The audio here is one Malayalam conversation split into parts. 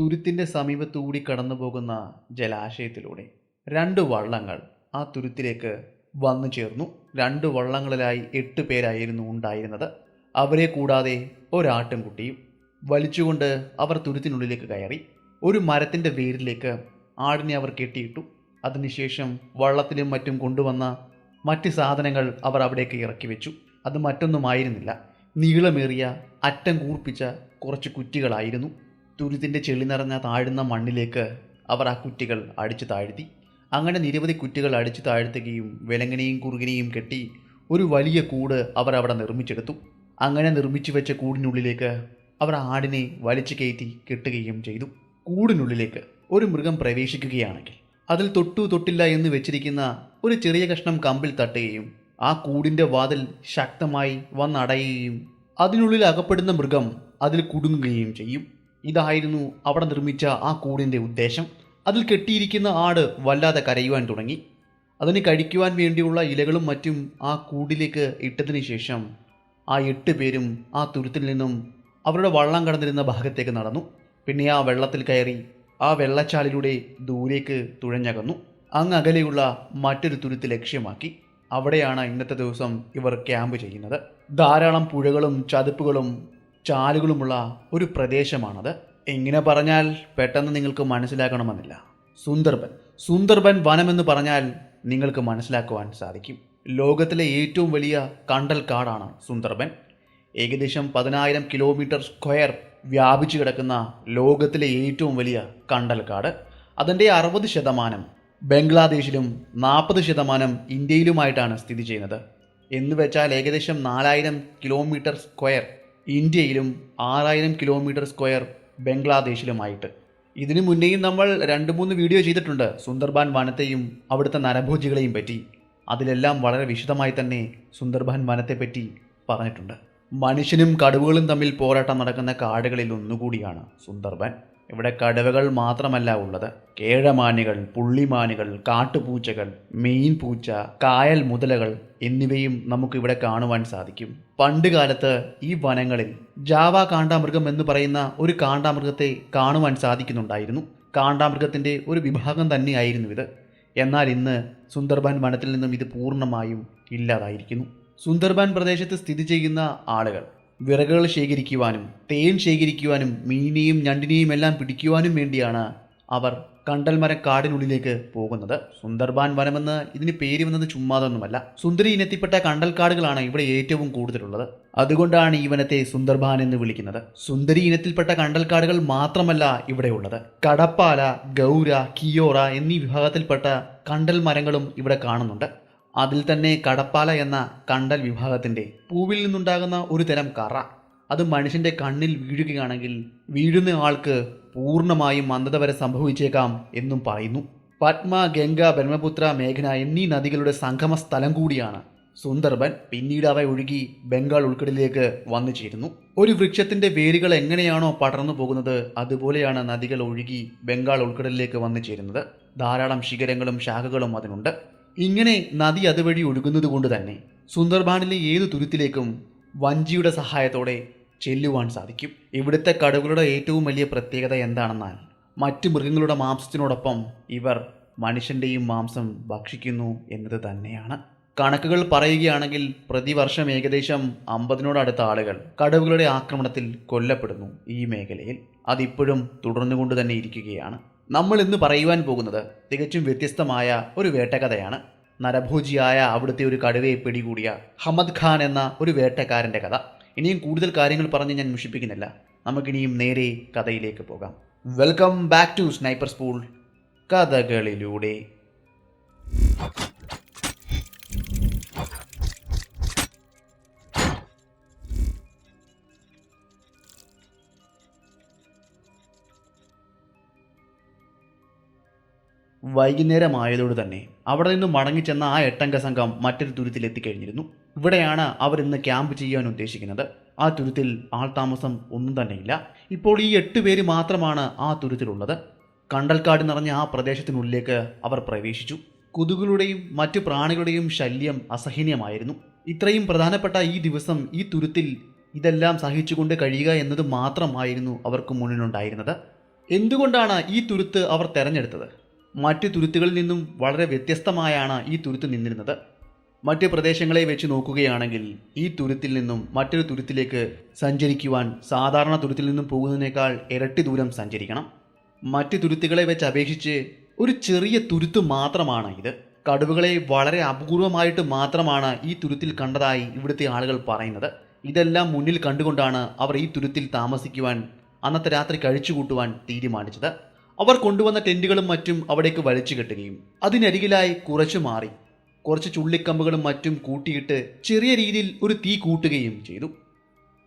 തുരുത്തിന്റെ സമീപത്തുകൂടി കടന്നു പോകുന്ന ജലാശയത്തിലൂടെ രണ്ട് വള്ളങ്ങൾ ആ തുരുത്തിലേക്ക് വന്നു ചേർന്നു. രണ്ട് വള്ളങ്ങളിലായി എട്ട് പേരായിരുന്നു ഉണ്ടായിരുന്നത്. അവരെ കൂടാതെ ഒരാട്ടിൻകുട്ടിയും വലിച്ചുകൊണ്ട് അവർ തുരുത്തിനുള്ളിലേക്ക് കയറി. ഒരു മരത്തിന്റെ വേരിലേക്ക് ആടിനെ അവർ കെട്ടിയിട്ടു. അതിനുശേഷം വള്ളത്തിലും മറ്റും കൊണ്ടുവന്ന മറ്റ് സാധനങ്ങൾ അവർ അവിടേക്ക് ഇറക്കി വെച്ചു. അത് മറ്റൊന്നുമായിരുന്നില്ല. നീളമേറിയ അറ്റം കൂർപ്പിച്ച കുറച്ച് കുറ്റികളായിരുന്നു. തുരുത്തിന്റെ ചെളി നിറഞ്ഞ താഴ്ന്ന മണ്ണിലേക്ക് അവർ ആ കുറ്റികൾ അടിച്ചു താഴ്ത്തി. അങ്ങനെ നിരവധി കുറ്റികൾ അടിച്ചു താഴ്ത്തുകയും വിലങ്ങനെയും കുറുകിനെയും കെട്ടി ഒരു വലിയ കൂട് അവർ അവിടെ നിർമ്മിച്ചെടുത്തു. അങ്ങനെ നിർമ്മിച്ചു വെച്ച കൂടിനുള്ളിലേക്ക് അവർ ആടിനെ വലിച്ചു കയറ്റി കെട്ടുകയും ചെയ്തു. കൂടിനുള്ളിലേക്ക് ഒരു മൃഗം പ്രവേശിക്കുകയാണെങ്കിൽ അതിൽ തൊട്ടു തൊട്ടില്ല എന്ന് വെച്ചിരിക്കുന്ന ഒരു ചെറിയ കഷ്ണം കമ്പിൽ തട്ടുകയും ആ കൂടിന്റെ വാതിൽ ശക്തമായി വന്നടയുകയും അതിനുള്ളിൽ അകപ്പെടുന്ന മൃഗം അതിൽ കുടുങ്ങുകയും ചെയ്യും. ഇതായിരുന്നു അവിടെ നിർമ്മിച്ച ആ കൂടിന്റെ ഉദ്ദേശം. അതിൽ കെട്ടിയിരിക്കുന്ന ആട് വല്ലാതെ കരയുവാൻ തുടങ്ങി. അതിന് കഴിക്കുവാൻ വേണ്ടിയുള്ള ഇലകളും മറ്റും ആ കൂടിലേക്ക് ഇട്ടതിന് ശേഷം ആ എട്ട് പേരും ആ തുരുത്തിൽ നിന്നും അവരുടെ വള്ളം കടന്നിരുന്ന ഭാഗത്തേക്ക് നടന്നു. പിന്നെ ആ വെള്ളത്തിൽ കയറി ആ വെള്ളച്ചാലിലൂടെ ദൂരേക്ക് തുഴഞ്ഞകന്നു. അങ്ങ് അകലെയുള്ള മറ്റൊരു തുരുത്ത് ലക്ഷ്യമാക്കി. അവിടെയാണ് ഇന്നത്തെ ദിവസം ഇവർ ക്യാമ്പ് ചെയ്യുന്നത്. ധാരാളം പുഴകളും ചതുപ്പുകളും ചാലുകളുമുള്ള ഒരു പ്രദേശമാണത്. എങ്ങനെ പറഞ്ഞാൽ പെട്ടെന്ന് നിങ്ങൾക്ക് മനസ്സിലാക്കണമെന്നില്ല. സുന്ദർബൻ. സുന്ദർബൻ വനമെന്ന് പറഞ്ഞാൽ നിങ്ങൾക്ക് മനസ്സിലാക്കുവാൻ സാധിക്കും. ലോകത്തിലെ ഏറ്റവും വലിയ കണ്ടൽ കാടാണ് സുന്ദർബൻ. ഏകദേശം പതിനായിരം കിലോമീറ്റർ സ്ക്വയർ വ്യാപിച്ചു കിടക്കുന്ന ലോകത്തിലെ ഏറ്റവും വലിയ കണ്ടൽ കാട്. അതിന്റെ അറുപത് ശതമാനം ബംഗ്ലാദേശിലും നാൽപ്പത് ശതമാനം ഇന്ത്യയിലുമായിട്ടാണ് സ്ഥിതി ചെയ്യുന്നത്. എന്ന് വെച്ചാൽ ഏകദേശം നാലായിരം കിലോമീറ്റർ സ്ക്വയർ ഇന്ത്യയിലും ആറായിരം കിലോമീറ്റർ സ്ക്വയർ ബംഗ്ലാദേശിലുമായിട്ട്. ഇതിനു മുന്നേയും നമ്മൾ രണ്ട് മൂന്ന് വീഡിയോ ചെയ്തിട്ടുണ്ട് സുന്ദർബാൻ വനത്തെയും അവിടുത്തെ നരഭോജികളെയും പറ്റി. അതിലെല്ലാം വളരെ വിശദമായി തന്നെ സുന്ദർബാൻ വനത്തെപ്പറ്റി പറഞ്ഞിട്ടുണ്ട്. മനുഷ്യനും കടുവകളും തമ്മിൽ പോരാട്ടം നടക്കുന്ന കാടുകളിൽ ഒന്നുകൂടിയാണ് സുന്ദർബൻ. ഇവിടെ കടുവകൾ മാത്രമല്ല ഉള്ളത്. കേഴമാനുകൾ പുള്ളിമാനുകൾ കാട്ടുപൂച്ചകൾ മെയിൻ പൂച്ച കായൽ മുതലകൾ എന്നിവയും നമുക്കിവിടെ കാണുവാൻ സാധിക്കും. പണ്ട് കാലത്ത് ഈ വനങ്ങളിൽ ജാവ കാണ്ടാമൃഗം എന്ന് പറയുന്ന ഒരു കാണ്ടാമൃഗത്തെ കാണുവാൻ സാധിക്കുന്നുണ്ടായിരുന്നു. കാണ്ടാമൃഗത്തിന്റെ ഒരു വിഭാഗം തന്നെയായിരുന്നു ഇത്. എന്നാൽ ഇന്ന് സുന്ദർബാൻ വനത്തിൽ നിന്നും ഇത് പൂർണമായും ഇല്ലാതായിരിക്കുന്നു. സുന്ദർബാൻ പ്രദേശത്ത് സ്ഥിതി ചെയ്യുന്ന ആളുകൾ വിറകുകൾ ശേഖരിക്കുവാനും തേൻ ശേഖരിക്കുവാനും മീനിനെയും ഞണ്ടിനെയും എല്ലാം പിടിക്കുവാനും വേണ്ടിയാണ് അവർ കണ്ടൽമര കാടിനുള്ളിലേക്ക് പോകുന്നത്. സുന്ദർബാൻ വനമെന്ന് ഇതിന് പേര് വന്നത് ചുമ്മാതൊന്നുമല്ല. സുന്ദരി ഇനത്തിൽപ്പെട്ട കണ്ടൽക്കാടുകളാണ് ഇവിടെ ഏറ്റവും കൂടുതലുള്ളത്. അതുകൊണ്ടാണ് ഈ വനത്തെ സുന്ദർബാൻ എന്ന് വിളിക്കുന്നത്. സുന്ദരി ഇനത്തിൽപ്പെട്ട കണ്ടൽക്കാടുകൾ മാത്രമല്ല ഇവിടെ ഉള്ളത്. കടപ്പാല ഗൗര കിയോറ എന്നീ വിഭാഗത്തിൽപ്പെട്ട കണ്ടൽ മരങ്ങളും ഇവിടെ കാണുന്നുണ്ട്. അതിൽ തന്നെ കടപ്പാല എന്ന കണ്ടൽ വിഭാഗത്തിന്റെ പൂവിൽ നിന്നുണ്ടാകുന്ന ഒരു തരം കറ. അത് മനുഷ്യന്റെ കണ്ണിൽ വീഴുകയാണെങ്കിൽ വീഴുന്ന ആൾക്ക് പൂർണമായും മന്ദത വരെ സംഭവിച്ചേക്കാം എന്നും പറയുന്നു. പത്മ ഗംഗ ബ്രഹ്മപുത്ര മേഘന എന്നീ നദികളുടെ സംഗമ സ്ഥലം കൂടിയാണ്. സുന്ദർബൻ പിന്നീട് അവ ഒഴുകി ബംഗാൾ ഉൾക്കടലിലേക്ക് വന്നു ചേരുന്നു. ഒരു വൃക്ഷത്തിന്റെ വേരുകൾ എങ്ങനെയാണോ പടർന്നു പോകുന്നത് അതുപോലെയാണ് നദികൾ ഒഴുകി ബംഗാൾ ഉൾക്കടലിലേക്ക് വന്നു ചേരുന്നത്. ധാരാളം ശിഖരങ്ങളും ശാഖകളും അതിനുണ്ട്. ഇങ്ങനെ നദി അതുവഴി ഒഴുകുന്നത് കൊണ്ട് തന്നെ സുന്ദർബാനിലെ ഏത് തുരുത്തിലേക്കും വഞ്ചിയുടെ സഹായത്തോടെ ചെല്ലുവാൻ സാധിക്കും. ഇവിടുത്തെ കടുവകളുടെ ഏറ്റവും വലിയ പ്രത്യേകത എന്താണെന്നാൽ മറ്റു മൃഗങ്ങളുടെ മാംസത്തിനോടൊപ്പം ഇവർ മനുഷ്യന്റെയും മാംസം ഭക്ഷിക്കുന്നു എന്നത് തന്നെയാണ്. കണക്കുകൾ പറയുകയാണെങ്കിൽ പ്രതിവർഷം ഏകദേശം അമ്പതിനോടടുത്ത ആളുകൾ കടുവകളുടെ ആക്രമണത്തിൽ കൊല്ലപ്പെടുന്നു ഈ മേഖലയിൽ. അതിപ്പോഴും തുടർന്നുകൊണ്ട് തന്നെ ഇരിക്കുകയാണ്. നമ്മൾ ഇന്ന് പറയുവാൻ പോകുന്നത് തികച്ചും വ്യത്യസ്തമായ ഒരു വേട്ടക്കഥയാണ്. നരഭോജിയായ അവിടുത്തെ ഒരു കടുവയെ പിടികൂടിയ ഹമദ് ഖാൻ എന്ന ഒരു വേട്ടക്കാരന്റെ കഥ. ഇനിയും കൂടുതൽ കാര്യങ്ങൾ പറഞ്ഞ് ഞാൻ മുഷിപ്പിക്കുന്നില്ല നമുക്കിനിയും നേരെ കഥയിലേക്ക് പോകാം. Welcome back to sniper school കഥകളിലൂടെ. വൈകുന്നേരമായതോട് തന്നെ അവിടെ നിന്ന് മടങ്ങിച്ചെന്ന ആ എട്ടംഗ സംഘം മറ്റൊരു തുരുത്തിൽ എത്തിക്കഴിഞ്ഞിരുന്നു. ഇവിടെയാണ് അവർ ഇന്ന് ക്യാമ്പ് ചെയ്യാൻ ഉദ്ദേശിക്കുന്നത്. ആ തുരുത്തിൽ ആൾതാമസം ഒന്നും തന്നെയില്ല. ഇപ്പോൾ ഈ എട്ട് പേര് മാത്രമാണ് ആ തുരുത്തിലുള്ളത്. കണ്ടൽക്കാട് നിറഞ്ഞ ആ പ്രദേശത്തിനുള്ളിലേക്ക് അവർ പ്രവേശിച്ചു. കൊതുകുകളുടെയും മറ്റു പ്രാണികളുടെയും ശല്യം അസഹനീയമായിരുന്നു. ഇത്രയും പ്രധാനപ്പെട്ട ഈ ദിവസം ഈ തുരുത്തിൽ ഇതെല്ലാം സഹിച്ചുകൊണ്ട് കഴിയുക എന്നത് മാത്രമായിരുന്നു അവർക്ക് മുന്നിലുണ്ടായിരുന്നത്. എന്തുകൊണ്ടാണ് ഈ തുരുത്ത് അവർ തെരഞ്ഞെടുത്തത്? മറ്റു തുരുത്തുകളിൽ നിന്നും വളരെ വ്യത്യസ്തമായാണ് ഈ തുരുത്ത് നിന്നിരുന്നത്. മറ്റ് പ്രദേശങ്ങളെ വെച്ച് നോക്കുകയാണെങ്കിൽ ഈ തുരുത്തിൽ നിന്നും മറ്റൊരു തുരുത്തിലേക്ക് സഞ്ചരിക്കുവാൻ സാധാരണ തുരുത്തിൽ നിന്നും പോകുന്നതിനേക്കാൾ ഇരട്ടി ദൂരം സഞ്ചരിക്കണം. മറ്റ് തുരുത്തുകളെ വെച്ച് അപേക്ഷിച്ച് ഒരു ചെറിയ തുരുത്ത് മാത്രമാണ് ഇത്. കടുവകളെ വളരെ അപൂർവമായിട്ട് മാത്രമാണ് ഈ തുരുത്തിൽ കണ്ടതായി ഇവിടുത്തെ ആളുകൾ പറയുന്നത്. ഇതെല്ലാം മുന്നിൽ കണ്ടുകൊണ്ടാണ് അവർ ഈ തുരുത്തിൽ താമസിക്കുവാൻ അന്നത്തെ രാത്രി കഴിച്ചുകൂട്ടുവാൻ തീരുമാനിച്ചത്. അവർ കൊണ്ടുവന്ന ടെന്റുകളും മറ്റും അവിടേക്ക് വലിച്ചു കെട്ടുകയും അതിനരികിലായി കുറച്ച് മാറി. കുറച്ച് ചുള്ളിക്കമ്പുകളും മറ്റും കൂട്ടിയിട്ട് ചെറിയ രീതിയിൽ ഒരു തീ കൂട്ടുകയും ചെയ്തു.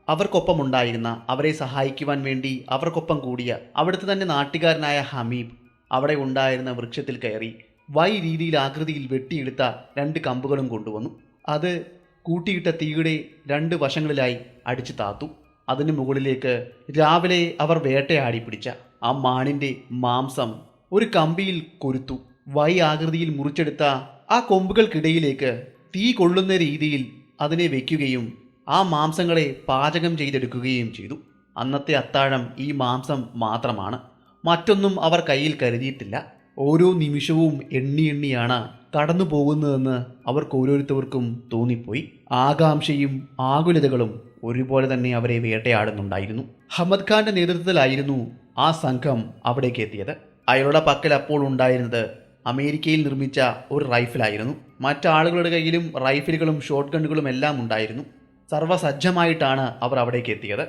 അവർക്കൊപ്പമുണ്ടായിരുന്ന അവരെ സഹായിക്കുവാൻ വേണ്ടി അവർക്കൊപ്പം കൂടിയ അവിടുത്തെ തന്നെ നാട്ടുകാരനായ ഹമീബ് അവിടെ ഉണ്ടായിരുന്ന വൃക്ഷത്തിൽ കയറി വൈ രീതിയിൽ ആകൃതിയിൽ വെട്ടിയെടുത്ത രണ്ട് കമ്പുകളും കൊണ്ടുവന്നു. അത് കൂട്ടിയിട്ട തീയുടെ രണ്ട് വശങ്ങളിലായി അടിച്ചു താത്തു. അതിനു മുകളിലേക്ക് രാവിലെ അവർ വേട്ടയാടി പിടിച്ച. ആ മാണിന്റെ മാംസം ഒരു കമ്പിയിൽ കൊരുത്തു. വൈ ആകൃതിയിൽ മുറിച്ചെടുത്ത ആ കൊമ്പുകൾക്കിടയിലേക്ക് തീ കൊള്ളുന്ന രീതിയിൽ അതിനെ വയ്ക്കുകയും ആ മാംസങ്ങളെ പാചകം ചെയ്തെടുക്കുകയും ചെയ്തു. അന്നത്തെ അത്താഴം ഈ മാംസം മാത്രമാണ്. മറ്റൊന്നും അവർ കയ്യിൽ കരുതിയിട്ടില്ല. ഓരോ നിമിഷവും എണ്ണി എണ്ണിയാണ് കടന്നു പോകുന്നതെന്ന് അവർക്ക് ഓരോരുത്തർക്കും തോന്നിപ്പോയി. ആകാംക്ഷയും ആകുലതകളും ഒരുപോലെ തന്നെ അവരെ വേട്ടയാടുന്നുണ്ടായിരുന്നു. ഹമദ് ഖാന്റെ നേതൃത്വത്തിലായിരുന്നു ആ സംഘം അവിടേക്ക് എത്തിയത്. അയാളുടെ പക്കൽ അപ്പോൾ ഉണ്ടായിരുന്നത് അമേരിക്കയിൽ നിർമ്മിച്ച ഒരു റൈഫിലായിരുന്നു. മറ്റാളുകളുടെ കയ്യിലും റൈഫിലുകളും ഷോട്ട് ഗണ്ണുകളും എല്ലാം ഉണ്ടായിരുന്നു. സർവസജ്ജമായിട്ടാണ് അവർ അവിടേക്ക് എത്തിയത്.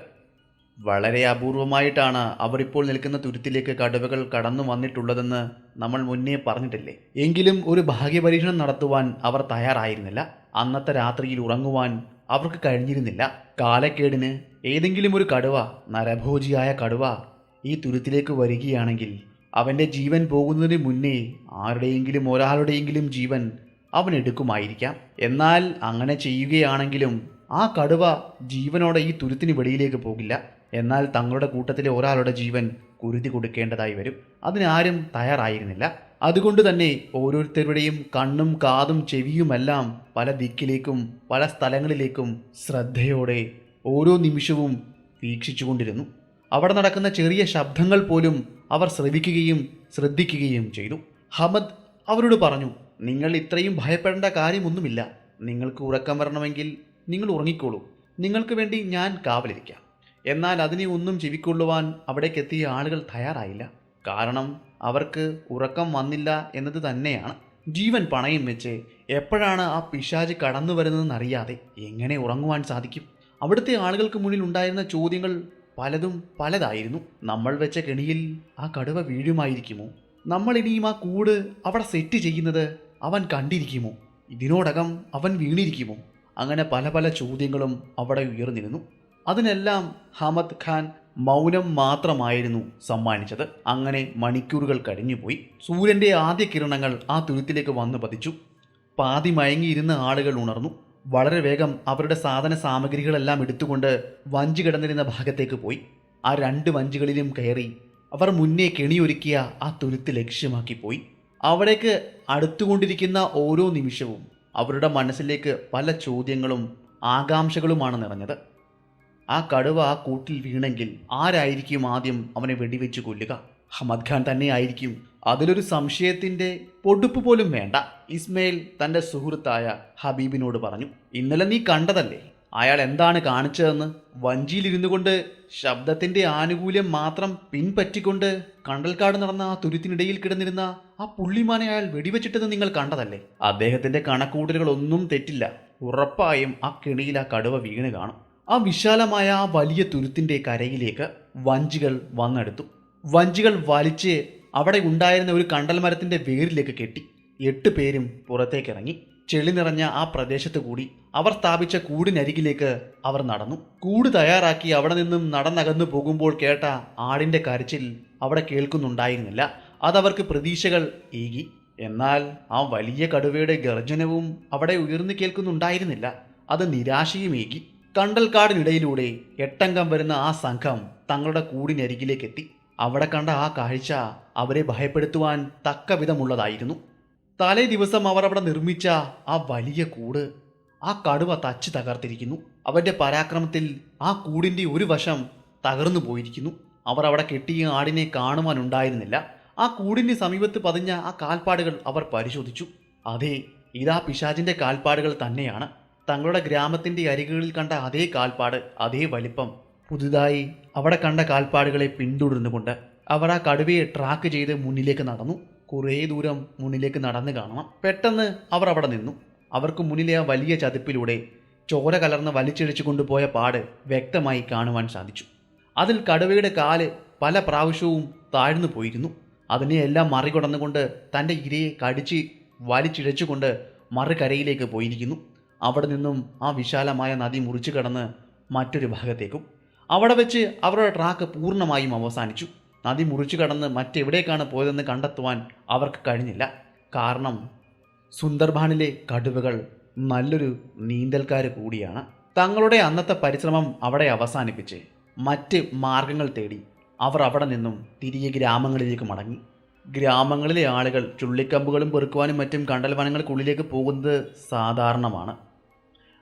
വളരെ അപൂർവമായിട്ടാണ് അവരിപ്പോൾ നിൽക്കുന്ന തുരുത്തിലേക്ക് കടുവകൾ കടന്നു വന്നിട്ടുള്ളതെന്ന് നമ്മൾ മുന്നേ പറഞ്ഞിട്ടില്ലേ? എങ്കിലും ഒരു ഭാഗ്യപരീക്ഷണം നടത്തുവാൻ അവർ തയ്യാറായിരുന്നില്ല. അന്നത്തെ രാത്രിയിൽ ഉറങ്ങുവാൻ അവർക്ക് കഴിഞ്ഞിരുന്നില്ല. കാലക്കേടിന് ഏതെങ്കിലും ഒരു കടുവ നരഭോജിയായ കടുവ ഈ തുരുത്തിലേക്ക് വരികയാണെങ്കിൽ അവന്റെ ജീവൻ പോകുന്നതിന് മുന്നേ ആരുടെയെങ്കിലും ഒരാളുടെയെങ്കിലും ജീവൻ അവൻ എടുക്കുമായിരിക്കാം. എന്നാൽ അങ്ങനെ ചെയ്യുകയാണെങ്കിലും ആ കടുവ ജീവനോടെ ഈ തുരുത്തിന് വെളിയിലേക്ക് പോകില്ല. എന്നാൽ തങ്ങളുടെ കൂട്ടത്തിലെ ഒരാളുടെ ജീവൻ കുരുതി കൊടുക്കേണ്ടതായി വരും. അതിനാരും തയ്യാറായിരുന്നില്ല. അതുകൊണ്ട് തന്നെ ഓരോരുത്തരുടെയും കണ്ണും കാതും ചെവിയുമെല്ലാം പല ദിക്കിലേക്കും പല സ്ഥലങ്ങളിലേക്കും ശ്രദ്ധയോടെ ഓരോ നിമിഷവും വീക്ഷിച്ചുകൊണ്ടിരുന്നു. അവിടെ നടക്കുന്ന ചെറിയ ശബ്ദങ്ങൾ പോലും അവർ ശ്രവിക്കുകയും ശ്രദ്ധിക്കുകയും ചെയ്തു. ഹമദ് അവരോട് പറഞ്ഞു നിങ്ങൾ ഇത്രയും ഭയപ്പെടേണ്ട കാര്യമൊന്നുമില്ല. നിങ്ങൾക്ക് ഉറക്കം വരണമെങ്കിൽ നിങ്ങൾ ഉറങ്ങിക്കോളൂ. നിങ്ങൾക്ക് വേണ്ടി ഞാൻ കാവലിരിക്കാം. എന്നാൽ അതിനെ ഒന്നും ചെവിക്കൊള്ളുവാൻ അവിടേക്കെത്തിയ ആളുകൾ തയ്യാറായില്ല. കാരണം അവർക്ക് ഉറക്കം വന്നില്ല എന്നത് തന്നെയാണ്. ജീവൻ പണയം വെച്ച് എപ്പോഴാണ് ആ പിശാജ് കടന്നു വരുന്നതെന്നറിയാതെ എങ്ങനെ ഉറങ്ങുവാൻ സാധിക്കും? അവിടുത്തെ ആളുകൾക്ക് മുന്നിൽ ഉണ്ടായിരുന്ന ചോദ്യങ്ങൾ പലതും പലതായിരുന്നു. നമ്മൾ വെച്ച കെണിയിൽ ആ കടുവ വീഴുമായിരിക്കുമോ? നമ്മൾ ഇനിയും ആ കൂട് അവിടെ സെറ്റ് ചെയ്യുന്നത് അവൻ കണ്ടിരിക്കുമോ? ഇതിനോടകം അവൻ വീണിരിക്കുമോ? അങ്ങനെ പല പല ചോദ്യങ്ങളും അവിടെ ഉയർന്നിരുന്നു. അതിനെല്ലാം ഹമദ് ഖാൻ മൗനം മാത്രമായിരുന്നു സമ്മാനിച്ചത്. അങ്ങനെ മണിക്കൂറുകൾ കഴിഞ്ഞുപോയി. സൂര്യന്റെ ആദ്യ കിരണങ്ങൾ ആ തുരുത്തിലേക്ക് വന്നു പതിച്ചു. പാതി മയങ്ങിയിരുന്ന ആളുകൾ ഉണർന്നു. വളരെ വേഗം അവരുടെ സാധന സാമഗ്രികളെല്ലാം എടുത്തുകൊണ്ട് വഞ്ചി കിടന്നിരുന്ന ഭാഗത്തേക്ക് പോയി. ആ രണ്ട് വഞ്ചികളിലും കയറി അവർ മുന്നേ കെണിയൊരുക്കിയ ആ തുരുത്ത് ലക്ഷ്യമാക്കി പോയി. അവിടേക്ക് അടുത്തുകൊണ്ടിരിക്കുന്ന ഓരോ നിമിഷവും അവരുടെ മനസ്സിലേക്ക് പല ചോദ്യങ്ങളും ആകാംക്ഷകളുമാണ് നിറഞ്ഞത്. ആ കടുവ ആ കൂട്ടിൽ വീണെങ്കിൽ ആരായിരിക്കും ആദ്യം അവനെ വെടിവെച്ച് കൊല്ലുക? അഹമ്മദ് ഖാൻ തന്നെ ആയിരിക്കും അതിലൊരു സംശയത്തിന്റെ പൊടുപ്പ് പോലും വേണ്ട. ഇസ്മയിൽ തന്റെ സുഹൃത്തായ ഹബീബിനോട് പറഞ്ഞു ഇന്നലെ നീ കണ്ടതല്ലേ? അയാൾ എന്താണ് കാണിച്ചതെന്ന്? വഞ്ചിയിലിരുന്നു കൊണ്ട് ശബ്ദത്തിന്റെ ആനുകൂല്യം മാത്രം പിൻപറ്റിക്കൊണ്ട് കണ്ടൽക്കാട് നടന്ന ആ തുരുത്തിനിടയിൽ കിടന്നിരുന്ന ആ പുള്ളിമാനെ അയാൾ വെടിവെച്ചിട്ടത് നിങ്ങൾ കണ്ടതല്ലേ? അദ്ദേഹത്തിന്റെ കണക്കൂടലുകളൊന്നും തെറ്റില്ല. ഉറപ്പായും ആ കെണിയിൽ ആ കടുവ വീണ് കാണും. ആ വിശാലമായ ആ വലിയ തുരുത്തിന്റെ കരയിലേക്ക് വഞ്ചികൾ വന്നെടുത്തു. വഞ്ചികൾ വലിച്ച് അവിടെ ഉണ്ടായിരുന്ന ഒരു കണ്ടൽ മരത്തിന്റെ വേരിലേക്ക് കെട്ടി. എട്ട് പേരും പുറത്തേക്കിറങ്ങി. ചെളി നിറഞ്ഞ ആ പ്രദേശത്ത് കൂടി അവർ സ്ഥാപിച്ച കൂടിനരികിലേക്ക് അവർ നടന്നു. കൂട് തയ്യാറാക്കി അവിടെ നിന്നും നടന്നകന്നു പോകുമ്പോൾ കേട്ട ആടിന്റെ കരച്ചിൽ അവിടെ കേൾക്കുന്നുണ്ടായിരുന്നില്ല. അതവർക്ക് പ്രതീക്ഷകൾ ഏകി. എന്നാൽ ആ വലിയ കടുവയുടെ ഗർജനവും അവിടെ ഉയർന്നു കേൾക്കുന്നുണ്ടായിരുന്നില്ല. അത് നിരാശയുമേകി കണ്ടൽക്കാടിനിടയിലൂടെ എട്ടംഗം വരുന്ന ആ സംഘം തങ്ങളുടെ കൂടിനരികിലേക്കെത്തി. അവിടെ കണ്ട ആ കാഴ്ച അവരെ ഭയപ്പെടുത്തുവാൻ തക്കവിധമുള്ളതായിരുന്നു തലേ ദിവസം അവർ അവിടെ നിർമ്മിച്ച ആ വലിയ കൂട് ആ കടുവ തച്ച് തകർത്തിരിക്കുന്നു. അവന്റെ പരാക്രമത്തിൽ ആ കൂടിന്റെ ഒരു വശം തകർന്നു പോയിരിക്കുന്നു. അവർ അവിടെ കെട്ടിയ ആടിനെ കാണുവാനുണ്ടായിരുന്നില്ല ആ കൂടിന് സമീപത്ത് പതിഞ്ഞ ആ കാൽപ്പാടുകൾ അവർ പരിശോധിച്ചു. അതെ ഇതാ പിശാചിന്റെ കാൽപ്പാടുകൾ തന്നെയാണ്. തങ്ങളുടെ ഗ്രാമത്തിന്റെ അരികുകളിൽ കണ്ട അതേ കാൽപ്പാട് അതേ വലിപ്പം പുതുതായി അവിടെ കണ്ട കാൽപ്പാടുകളെ പിന്തുടർന്നുകൊണ്ട് അവർ ആ കടുവയെ ട്രാക്ക് ചെയ്ത് മുന്നിലേക്ക് നടന്നു. കുറേ ദൂരം മുന്നിലേക്ക് നടന്ന് കാണണം. പെട്ടെന്ന് അവർ അവിടെ നിന്നു. അവർക്ക് മുന്നിലെ ആ വലിയ ചതുപ്പിലൂടെ ചോര കലർന്ന് വലിച്ചിഴച്ചു കൊണ്ടുപോയ പാട് വ്യക്തമായി കാണുവാൻ സാധിച്ചു. അതിൽ കടുവയുടെ കാൽ പല പ്രാവശ്യവും താഴ്ന്നു പോയിരുന്നു. അതിനെയെല്ലാം മറികടന്നുകൊണ്ട് തന്റെ ഇരയെ കടിച്ച് വലിച്ചിഴച്ചുകൊണ്ട് മറുകരയിലേക്ക് പോയിരിക്കുന്നു. അവിടെ നിന്നും ആ വിശാലമായ നദി മുറിച്ചു കടന്ന് മറ്റൊരു ഭാഗത്തേക്കും. അവിടെ വെച്ച് അവരുടെ ട്രാക്ക് പൂർണമായും അവസാനിച്ചു. നദി മുറിച്ചു കടന്ന് മറ്റെവിടേക്കാണ് പോയതെന്ന് കണ്ടെത്തുവാൻ അവർക്ക് കഴിഞ്ഞില്ല. കാരണം സുന്ദർബാനിലെ കടുവകൾ നല്ലൊരു നീന്തൽക്കാർ കൂടിയാണ്. തങ്ങളുടെ അന്നത്തെ പരിശ്രമം അവിടെ അവസാനിപ്പിച്ച് മറ്റ് മാർഗങ്ങൾ തേടി അവർ അവിടെ നിന്നും തിരികെ ഗ്രാമങ്ങളിലേക്ക് മടങ്ങി. ഗ്രാമങ്ങളിലെ ആളുകൾ ചുള്ളിക്കമ്പുകളും പെറുക്കുവാനും മറ്റും കണ്ടൽ വനങ്ങൾക്കുള്ളിലേക്ക് പോകുന്നത് സാധാരണമാണ്.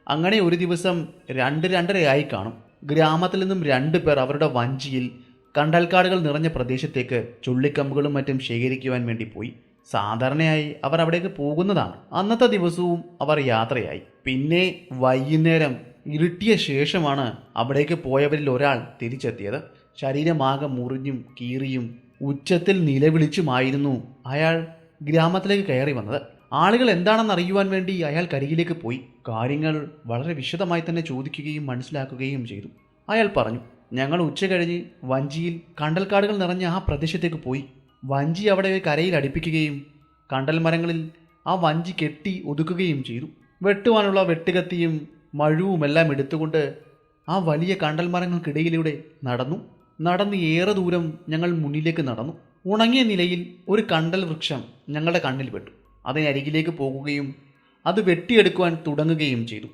അങ്ങനെ ഒരു ദിവസം രണ്ട് രണ്ടരയായി കാണും. ഗ്രാമത്തിൽ നിന്നും രണ്ടു പേർ അവരുടെ വഞ്ചിയിൽ കണ്ടൽക്കാടുകൾ നിറഞ്ഞ പ്രദേശത്തേക്ക് ചുള്ളിക്കമ്പുകളും മറ്റും ശേഖരിക്കുവാൻ വേണ്ടി പോയി. സാധാരണയായി അവർ അവിടേക്ക് പോകുന്നതാണ്. അന്നത്തെ ദിവസവും അവർ യാത്രയായി. പിന്നെ വൈകുന്നേരം ഇരുട്ടിയ ശേഷമാണ് അവിടേക്ക് പോയവരിൽ ഒരാൾ തിരിച്ചെത്തിയത്. ശരീരമാകെ മുറിഞ്ഞും കീറിയും ഉച്ചത്തിൽ നിലവിളിച്ചുമായിരുന്നു അയാൾ ഗ്രാമത്തിലേക്ക് കയറി വന്നത്. ആളുകൾ എന്താണെന്ന് അറിയുവാൻ വേണ്ടി അയാൾ കരികിലേക്ക് പോയി. കാര്യങ്ങൾ വളരെ വിശദമായി തന്നെ ചോദിക്കുകയും മനസ്സിലാക്കുകയും ചെയ്തു. അയാൾ പറഞ്ഞു ഞങ്ങൾ ഉച്ച കഴിഞ്ഞ് വഞ്ചിയിൽ കണ്ടൽക്കാടുകൾ നിറഞ്ഞ ആ പ്രദേശത്തേക്ക് പോയി. വഞ്ചി അവിടെ കരയിൽ അടുപ്പിക്കുകയും കണ്ടൽ മരങ്ങളിൽ ആ വഞ്ചി കെട്ടി ഒതുക്കുകയും ചെയ്തു. വെട്ടുവാനുള്ള വെട്ടുകത്തിയും മഴുവുമെല്ലാം എടുത്തുകൊണ്ട് ആ വലിയ കണ്ടൽ മരങ്ങൾക്കിടയിലൂടെ നടന്നു. നടന്ന് ഏറെ ദൂരം ഞങ്ങൾ മുന്നിലേക്ക് നടന്നു. ഉണങ്ങിയ നിലയിൽ ഒരു കണ്ടൽ വൃക്ഷം ഞങ്ങളുടെ കണ്ണിൽ പെട്ടു. അതിനരികിലേക്ക് പോകുകയും അത് വെട്ടിയെടുക്കുവാൻ തുടങ്ങുകയും ചെയ്തു.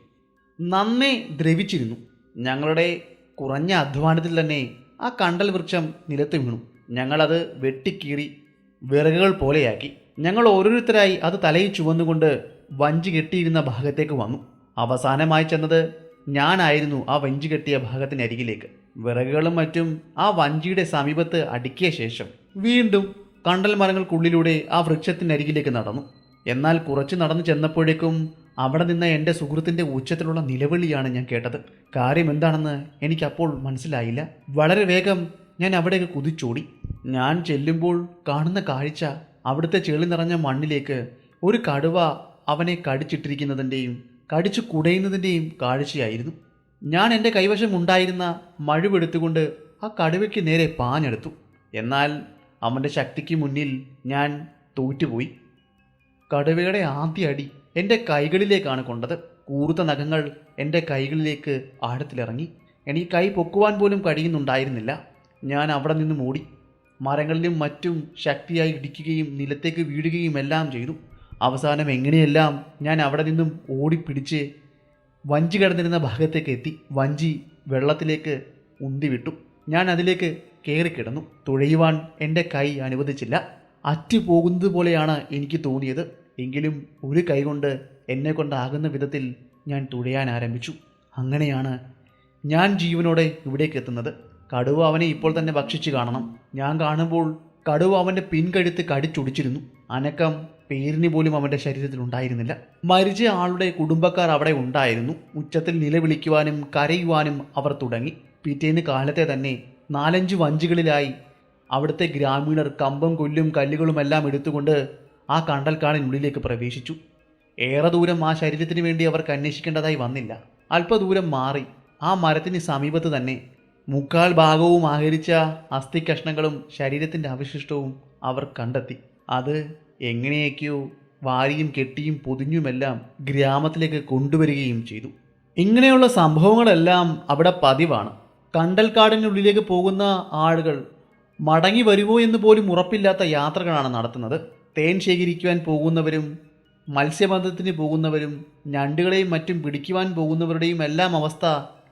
നന്നേ ദ്രവിച്ചിരുന്നു. ഞങ്ങളുടെ കുറഞ്ഞ അധ്വാനത്തിൽ തന്നെ ആ കണ്ടൽ വൃക്ഷം നിലത്ത് വീണു. ഞങ്ങളത് വെട്ടിക്കീറി വിറകുകൾ പോലെയാക്കി. ഞങ്ങൾ ഓരോരുത്തരായി അത് തലയിൽ ചുവന്നുകൊണ്ട് വഞ്ചി കെട്ടിയിരുന്ന ഭാഗത്തേക്ക് വന്നു. അവസാനമായി ചെന്നത് ഞാനായിരുന്നു ആ വഞ്ചി കെട്ടിയ ഭാഗത്തിനരികിലേക്ക് വിറകുകളും മറ്റും ആ വഞ്ചിയുടെ സമീപത്ത് അടുക്കിയ ശേഷം വീണ്ടും കണ്ടൽ മരങ്ങൾക്കുള്ളിലൂടെ ആ വൃക്ഷത്തിനരികിലേക്ക് നടന്നു. എന്നാൽ കുറച്ച് നടന്നു ചെന്നപ്പോഴേക്കും അവിടെ നിന്ന എന്റെ സുഹൃത്തിന്റെ ഉച്ചത്തിലുള്ള നിലവിളിയാണ് ഞാൻ കേട്ടത്. കാര്യം എന്താണെന്ന് എനിക്കപ്പോൾ മനസ്സിലായില്ല. വളരെ വേഗം ഞാൻ അവിടേക്ക് കുതിച്ചോടി. ഞാൻ ചെല്ലുമ്പോൾ കാണുന്ന കാഴ്ച അവിടുത്തെ ചെളി നിറഞ്ഞ മണ്ണിലേക്ക് ഒരു കടുവ അവനെ കടിച്ചിട്ടിരിക്കുന്നതിന്റെയും കടിച്ചു കുടയുന്നതിന്റെയും കാഴ്ചയായിരുന്നു. ഞാൻ എന്റെ കൈവശം ഉണ്ടായിരുന്ന മഴുവെടുത്തുകൊണ്ട് ആ കടുവയ്ക്ക് നേരെ പാഞ്ഞെടുത്തു. എന്നാൽ അവന്റെ ശക്തിക്ക് മുന്നിൽ ഞാൻ തോറ്റുപോയി. കടുവയുടെ ആദ്യ അടി എന്റെ കൈകളിലേക്കാണ് കൊണ്ടത്. കൂർത്ത നഖങ്ങൾ എന്റെ കൈകളിലേക്ക് ആഴത്തിലിറങ്ങി. എനിക്ക് കൈ പൊക്കുവാൻ പോലും കഴിയുന്നുണ്ടായിരുന്നില്ല. ഞാൻ അവിടെ നിന്ന് ഓടി മരങ്ങളിലും മറ്റും ശക്തിയായി ഇടിക്കുകയും നിലത്തേക്ക് വീഴുകയും എല്ലാം ചെയ്തു. അവസാനം എങ്ങനെയെല്ലാം ഞാൻ അവിടെ നിന്നും ഓടിപ്പിടിച്ച് വഞ്ചി കിടന്നിരുന്ന ഭാഗത്തേക്ക് എത്തി. വഞ്ചി വെള്ളത്തിലേക്ക് ഉന്തിവിട്ടു. ഞാൻ അതിലേക്ക് കയറിക്കിടന്നു തുഴയുവാൻ എന്റെ കൈ അനുവദിച്ചില്ല. അറ്റു പോകുന്നത് പോലെയാണ് എനിക്ക് തോന്നിയത്. എങ്കിലും ഒരു കൈകൊണ്ട് എന്നെ കൊണ്ടാകുന്ന വിധത്തിൽ ഞാൻ തുഴയാൻ ആരംഭിച്ചു. അങ്ങനെയാണ് ഞാൻ ജീവനോടെ ഇവിടേക്ക് എത്തുന്നത്. കടുവ അവനെ ഇപ്പോൾ തന്നെ ഭക്ഷിച്ചു കാണണം. ഞാൻ കാണുമ്പോൾ കടുവ അവന്റെ പിൻകഴുത്ത് കടിച്ചൊടിച്ചിരുന്നു. അനക്കം പേരിന് പോലും അവന്റെ ശരീരത്തിൽ ഉണ്ടായിരുന്നില്ല. മരിച്ച ആളുടെ കുടുംബക്കാർ അവിടെ ഉണ്ടായിരുന്നു. ഉച്ചത്തിൽ നിലവിളിക്കുവാനും കരയുവാനും അവർ തുടങ്ങി. പിറ്റേന്ന് കാലത്തെ തന്നെ നാലഞ്ച് വഞ്ചികളിലായി അവിടുത്തെ ഗ്രാമീണർ കമ്പം കൊല്ലും കല്ലുകളുമെല്ലാം എടുത്തുകൊണ്ട് ആ കണ്ടൽക്കാടിനുള്ളിലേക്ക് പ്രവേശിച്ചു. ഏറെ ദൂരം ആ ശരീരത്തിന് വേണ്ടി അവർക്ക് അന്വേഷിക്കേണ്ടതായി വന്നില്ല. അല്പദൂരം മാറി ആ മരത്തിന് സമീപത്ത് തന്നെ മുക്കാൽ ഭാഗവും ആഹരിച്ച അസ്ഥി കഷ്ണങ്ങളും ശരീരത്തിന്റെ അവശിഷ്ടവും അവർ കണ്ടെത്തി. അത് എങ്ങനെയൊക്കെയോ വാരിയും കെട്ടിയും പൊതിഞ്ഞുമെല്ലാം ഗ്രാമത്തിലേക്ക് കൊണ്ടുവരികയും ചെയ്തു. ഇങ്ങനെയുള്ള സംഭവങ്ങളെല്ലാം അവിടെ പതിവാണ്. കണ്ടൽക്കാടിനുള്ളിലേക്ക് പോകുന്ന ആളുകൾ മടങ്ങി വരുമോ എന്ന് പോലും ഉറപ്പില്ലാത്ത യാത്രകളാണ് നടത്തുന്നത്. തേൻ ശേഖരിക്കുവാൻ പോകുന്നവരും മത്സ്യബന്ധത്തിന് പോകുന്നവരും ഞണ്ടുകളെയും മറ്റും പിടിക്കുവാൻ പോകുന്നവരുടെയും എല്ലാം അവസ്ഥ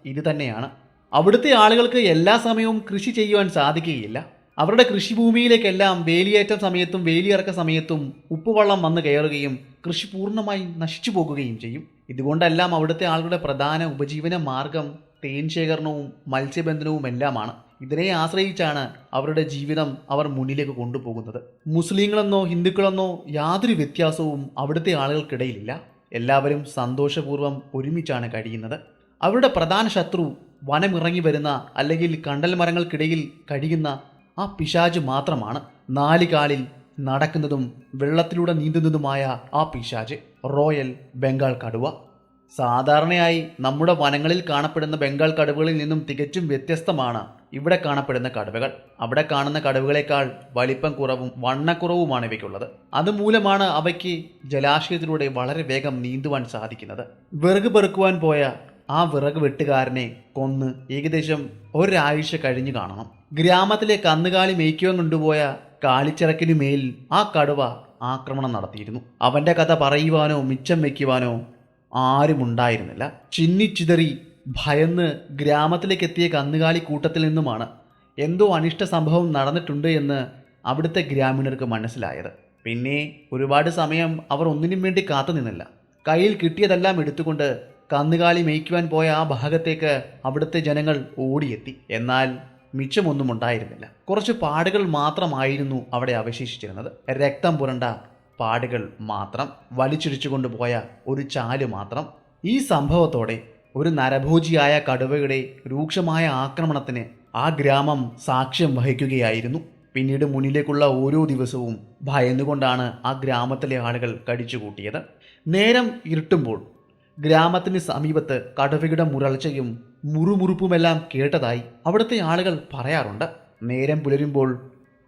ഇതുതന്നെയാണ് അവിടുത്തെ ആളുകൾക്ക് എല്ലാ സമയവും കൃഷി ചെയ്യുവാൻ സാധിക്കുകയില്ല. അവരുടെ കൃഷിഭൂമിയിലേക്കെല്ലാം വേലിയേറ്റ സമയത്തും വേലിയിറക്ക സമയത്തും ഉപ്പുവെള്ളം വന്ന് കയറുകയും കൃഷി പൂർണമായി നശിച്ചു പോകുകയും ചെയ്യും. ഇതുകൊണ്ടെല്ലാം അവിടുത്തെ ആളുകളുടെ പ്രധാന ഉപജീവന മാർഗം തേൻ ശേഖരണവും മത്സ്യബന്ധനവും എല്ലാമാണ് ഇതിനെ ആശ്രയിച്ചാണ് അവരുടെ ജീവിതം അവർ മുന്നിലേക്ക് കൊണ്ടുപോകുന്നത്. മുസ്ലിങ്ങളെന്നോ ഹിന്ദുക്കളെന്നോ യാതൊരു വ്യത്യാസവും അവിടുത്തെ ആളുകൾക്കിടയിലില്ല. എല്ലാവരും സന്തോഷപൂർവം ഒരുമിച്ചാണ് കഴിയുന്നത്. അവരുടെ പ്രധാന ശത്രു വനമിറങ്ങി വരുന്ന അല്ലെങ്കിൽ കണ്ടൽ മരങ്ങൾക്കിടയിൽ കഴിയുന്ന ആ പിശാജ് മാത്രമാണ്. നാല് കാലിൽ നടക്കുന്നതും വെള്ളത്തിലൂടെ നീന്തുന്നതുമായ ആ പിശാജ് റോയൽ ബംഗാൾ കടുവ. സാധാരണയായി നമ്മുടെ വനങ്ങളിൽ കാണപ്പെടുന്ന ബംഗാൾ കടുവകളിൽ നിന്നും തികച്ചും വ്യത്യസ്തമാണ് ഇവിടെ കാണപ്പെടുന്ന കടുവകൾ. അവിടെ കാണുന്ന കടുവകളേക്കാൾ വലിപ്പം കുറവും വണ്ണക്കുറവുമാണ് ഇവയ്ക്കുള്ളത്. അതുമൂലമാണ് അവയ്ക്ക് ജലാശയത്തിലൂടെ വളരെ വേഗം നീന്തുവാൻ സാധിക്കുന്നത്. വിറക് പെറുക്കുവാൻ പോയ ആ വിറക് വെട്ടുകാരനെ കൊന്ന് ഏകദേശം ഒരാഴ്ച കഴിഞ്ഞു കാണണം. ഗ്രാമത്തിലെ കന്നുകാലി മേയ്ക്കുവാൻ കൊണ്ടുപോയ കാലിച്ചിറക്കിനു മേൽ ആ കടുവ ആക്രമണം നടത്തിയിരുന്നു. അവന്റെ കഥ പറയുവാനോ മിച്ചം വയ്ക്കുവാനോ ആരുമുണ്ടായിരുന്നില്ല. ചിന്നിച്ചിതറി ഭയന്ന് ഗ്രാമത്തിലേക്ക് എത്തിയ കന്നുകാലി കൂട്ടത്തിൽ നിന്നുമാണ് എന്തോ അനിഷ്ട സംഭവം നടന്നിട്ടുണ്ട് എന്ന് അവിടുത്തെ ഗ്രാമീണർക്ക് മനസ്സിലായത്. പിന്നെ ഒരുപാട് സമയം അവർ ഒന്നിനും വേണ്ടി കാത്തു നിന്നില്ല. കയ്യിൽ കിട്ടിയതെല്ലാം എടുത്തുകൊണ്ട് കന്നുകാലി മേയ്ക്കുവാൻ പോയ ആ ഭാഗത്തേക്ക് അവിടുത്തെ ജനങ്ങൾ ഓടിയെത്തി. എന്നാൽ മിച്ചമൊന്നും ഉണ്ടായിരുന്നില്ല. കുറച്ച് പാടുകൾ മാത്രമായിരുന്നു അവിടെ അവശേഷിച്ചിരുന്നത്. രക്തം പുരണ്ട പാടുകൾ മാത്രം. വലിച്ചിടിച്ചുകൊണ്ട് പോയ ഒരു ചാൽ മാത്രം. ഈ സംഭവത്തോടെ ഒരു നരഭോജിയായ കടുവയുടെ രൂക്ഷമായ ആക്രമണത്തിന് ആ ഗ്രാമം സാക്ഷ്യം വഹിക്കുകയായിരുന്നു. പിന്നീട് മുന്നിലേക്കുള്ള ഓരോ ദിവസവും ഭയന്നുകൊണ്ടാണ് ആ ഗ്രാമത്തിലെ ആളുകൾ കടിച്ചുകൂട്ടിയത്. നേരം ഇരുട്ടുമ്പോൾ ഗ്രാമത്തിന് സമീപത്ത് കടുവയുടെ മുരൾച്ചയും മുറുമുറുപ്പുമെല്ലാം കേട്ടതായി അവിടുത്തെ ആളുകൾ പറയാറുണ്ട്. നേരം പുലരുമ്പോൾ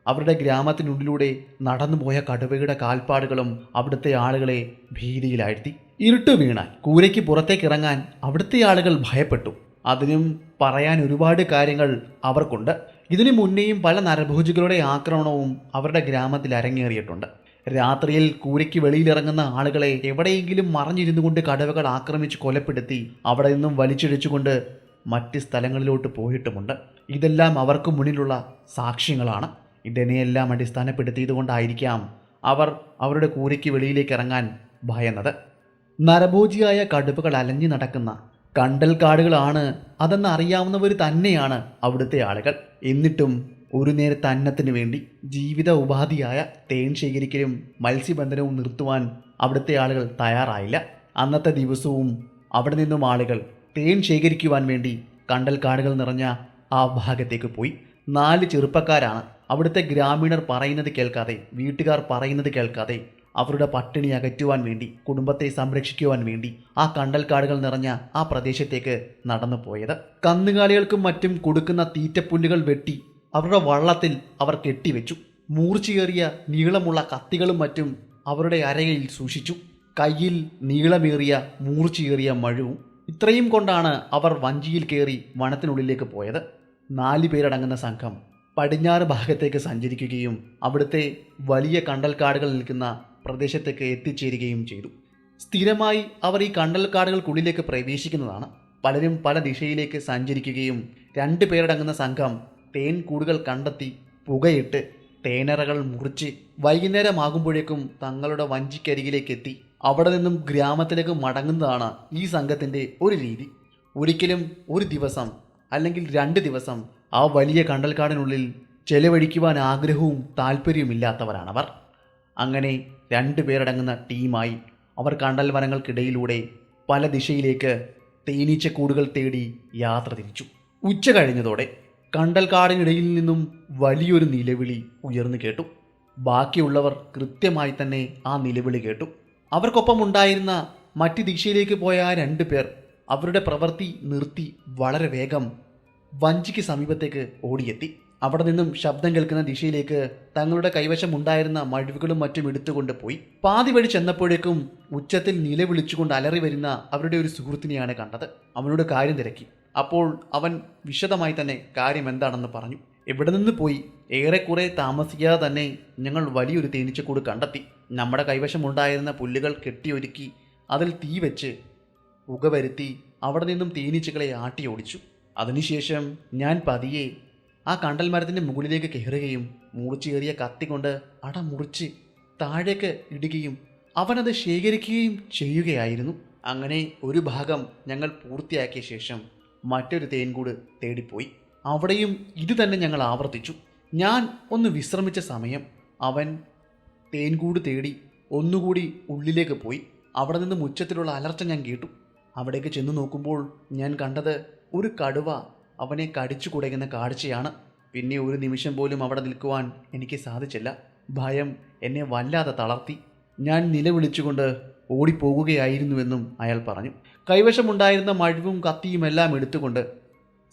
അവരുടെ ഗ്രാമത്തിനുള്ളിലൂടെ നടന്നുപോയ കടുവയുടെ കാൽപ്പാടുകളും അവിടുത്തെ ആളുകളെ ഭീതിയിലാഴ്ത്തി. ഇരുട്ട് വീണാൽ കൂരയ്ക്ക് പുറത്തേക്ക് ഇറങ്ങാൻ അവിടുത്തെ ആളുകൾ ഭയപ്പെട്ടു. അതിനും പറയാൻ ഒരുപാട് കാര്യങ്ങൾ അവർക്കുണ്ട്. ഇതിനു മുന്നേയും പല നരഭോജികളുടെ ആക്രമണവും അവരുടെ ഗ്രാമത്തിൽ അരങ്ങേറിയിട്ടുണ്ട്. രാത്രിയിൽ കൂരയ്ക്ക് വെളിയിലിറങ്ങുന്ന ആളുകളെ എവിടെയെങ്കിലും മറഞ്ഞിരുന്നു കൊണ്ട് കടവകൾ ആക്രമിച്ച് കൊലപ്പെടുത്തി അവിടെ നിന്നും വലിച്ചിഴച്ചുകൊണ്ട് മറ്റ് സ്ഥലങ്ങളിലോട്ട് പോയിട്ടുമുണ്ട്. ഇതെല്ലാം അവർക്ക് മുന്നിലുള്ള സാക്ഷ്യങ്ങളാണ്. ഇതിനെയെല്ലാം അടിസ്ഥാനപ്പെടുത്തിയതുകൊണ്ടായിരിക്കാം അവർ അവരുടെ കൂരയ്ക്ക് വെളിയിലേക്ക് ഇറങ്ങാൻ ഭയന്നത്. നരഭോജിയായ കടുവകൾ അലഞ്ഞു നടക്കുന്ന കണ്ടൽ കാടുകളാണ് അതെന്ന് അറിയാവുന്നവർ തന്നെയാണ് അവിടുത്തെ ആളുകൾ. എന്നിട്ടും ഒരു നേരത്തെ അന്നത്തിന് വേണ്ടി ജീവിത ഉപാധിയായ തേൻ ശേഖരിക്കലും മത്സ്യബന്ധനവും നിർത്തുവാൻ അവിടുത്തെ ആളുകൾ തയ്യാറായില്ല. അന്നത്തെ ദിവസവും അവിടെ നിന്നും ആളുകൾ തേൻ ശേഖരിക്കുവാൻ വേണ്ടി കണ്ടൽ കാടുകൾ നിറഞ്ഞ ആ ഭാഗത്തേക്ക് പോയി. നാല് ചെറുപ്പക്കാരാണ് അവിടുത്തെ ഗ്രാമീണർ പറയുന്നത് കേൾക്കാതെ വീട്ടുകാർ പറയുന്നത് കേൾക്കാതെ അവരുടെ പട്ടിണി അകറ്റുവാൻ വേണ്ടി കുടുംബത്തെ സംരക്ഷിക്കുവാൻ വേണ്ടി ആ കണ്ടൽക്കാടുകൾ നിറഞ്ഞ ആ പ്രദേശത്തേക്ക് നടന്നു പോയത്. കന്നുകാലികൾക്കും മറ്റും കൊടുക്കുന്ന തീറ്റപ്പുല്ലുകൾ വെട്ടി അവരുടെ വള്ളത്തിൽ അവർ കെട്ടിവെച്ചു. മൂർച്ചയേറിയ നീളമുള്ള കത്തികളും മറ്റും അവരുടെ അരയിൽ സൂക്ഷിച്ചു. കയ്യിൽ നീളമേറിയ മൂർച്ചയേറിയ മഴുവും. ഇത്രയും കൊണ്ടാണ് അവർ വഞ്ചിയിൽ കയറി വനത്തിനുള്ളിലേക്ക് പോയത്. നാല് പേരടങ്ങുന്ന സംഘം പടിഞ്ഞാറ് ഭാഗത്തേക്ക് സഞ്ചരിക്കുകയും അവിടുത്തെ വലിയ കണ്ടൽക്കാടുകൾ നിൽക്കുന്ന പ്രദേശത്തേക്ക് എത്തിച്ചേരുകയും ചെയ്തു. സ്ഥിരമായി അവർ ഈ കണ്ടൽക്കാടുകൾക്കുള്ളിലേക്ക് പ്രവേശിക്കുന്നതാണ്. പലരും പല ദിശയിലേക്ക് സഞ്ചരിക്കുകയും രണ്ട് പേരടങ്ങുന്ന സംഘം തേൻ കൂടുകൾ കണ്ടെത്തി പുകയിട്ട് തേനറകൾ മുറിച്ച് വൈകുന്നേരമാകുമ്പോഴേക്കും തങ്ങളുടെ വഞ്ചിക്കരികിലേക്ക് എത്തി അവിടെ നിന്നും ഗ്രാമത്തിലേക്ക് മടങ്ങുന്നതാണ് ഈ സംഘത്തിന്റെ ഒരു രീതി. ഒരിക്കലും ഒരു ദിവസം അല്ലെങ്കിൽ രണ്ട് ദിവസം ആ വലിയ കണ്ടൽക്കാടിനുള്ളിൽ ചെലവഴിക്കുവാൻ ആഗ്രഹവും താല്പര്യവുമില്ലാത്തവരാണവർ. അങ്ങനെ രണ്ട് പേരടങ്ങുന്ന ടീമായി അവർ കണ്ടൽ വനങ്ങൾക്കിടയിലൂടെ പല ദിശയിലേക്ക് തേനീച്ചക്കൂടുകൾ തേടി യാത്ര തിരിച്ചു. ഉച്ച കഴിഞ്ഞതോടെ കണ്ടൽക്കാടിനിടയിൽ നിന്നും വലിയൊരു നിലവിളി ഉയർന്നു കേട്ടു. ബാക്കിയുള്ളവർ കൃത്യമായി തന്നെ ആ നിലവിളി കേട്ടു. അവർക്കൊപ്പം ഉണ്ടായിരുന്ന മറ്റ് ദിശയിലേക്ക് പോയ ആ രണ്ടു പേർ അവരുടെ പ്രവൃത്തി നിർത്തി വളരെ വേഗം വഞ്ചിക്ക് സമീപത്തേക്ക് ഓടിയെത്തി. അവിടെ നിന്നും ശബ്ദം കേൾക്കുന്ന ദിശയിലേക്ക് തങ്ങളുടെ കൈവശം ഉണ്ടായിരുന്ന മഴുവുകളും മറ്റും എടുത്തുകൊണ്ട് പോയി. പാതി വഴി ചെന്നപ്പോഴേക്കും ഉച്ചത്തിൽ നിലവിളിച്ചുകൊണ്ട് അലറി വരുന്ന അവരുടെ ഒരു സുഹൃത്തിനെയാണ് കണ്ടത്. അവനോട് കാര്യം തിരക്കി. അപ്പോൾ അവൻ വിശദമായി തന്നെ കാര്യം എന്താണെന്ന് പറഞ്ഞു. എവിടെ നിന്ന് പോയി? ഏറെക്കുറെ താമസിക്കാതെ തന്നെ ഞങ്ങൾ വലിയൊരു തേനീച്ചക്കൂട് കണ്ടെത്തി. നമ്മുടെ കൈവശമുണ്ടായിരുന്ന പുല്ലുകൾ കെട്ടിയൊരുക്കി അതിൽ തീ വെച്ച് പുക വരുത്തി അവിടെ നിന്നും തേനീച്ചകളെ ആട്ടി ഓടിച്ചു അതിനുശേഷം ഞാൻ പതിയെ ആ കണ്ടൽ മരത്തിന്റെ മുകളിലേക്ക് കയറുകയും മൂർച്ചയേറിയ കത്തി കൊണ്ട് അട മുറിച്ച് താഴേക്ക് ഇടുകയും അവനത് ശേഖരിക്കുകയും ചെയ്യുകയായിരുന്നു. അങ്ങനെ ഒരു ഭാഗം ഞങ്ങൾ പൂർത്തിയാക്കിയ ശേഷം മറ്റൊരു തേൻകൂട് തേടിപ്പോയി. അവിടെയും ഇതുതന്നെ ഞങ്ങൾ ആവർത്തിച്ചു. ഞാൻ ഒന്ന് വിശ്രമിച്ച സമയം അവൻ തേൻകൂട് തേടി ഒന്നുകൂടി ഉള്ളിലേക്ക് പോയി. അവിടെ നിന്ന് മുച്ചത്തിലുള്ള അലർച്ച ഞാൻ കേട്ടു. അവിടേക്ക് ചെന്ന് നോക്കുമ്പോൾ ഞാൻ കണ്ടത് ഒരു കടുവ അവനെ കടിച്ചു കുടയുന്ന കാഴ്ചയാണ്. പിന്നെ ഒരു നിമിഷം പോലും അവിടെ നിൽക്കുവാൻ എനിക്ക് സാധിച്ചില്ല. ഭയം എന്നെ വല്ലാതെ തളർത്തി. ഞാൻ നിലവിളിച്ചുകൊണ്ട് ഓടിപ്പോകുകയായിരുന്നുവെന്നും അയാൾ പറഞ്ഞു. കൈവശമുണ്ടായിരുന്ന മഴുവും കത്തിയുമെല്ലാം എടുത്തുകൊണ്ട്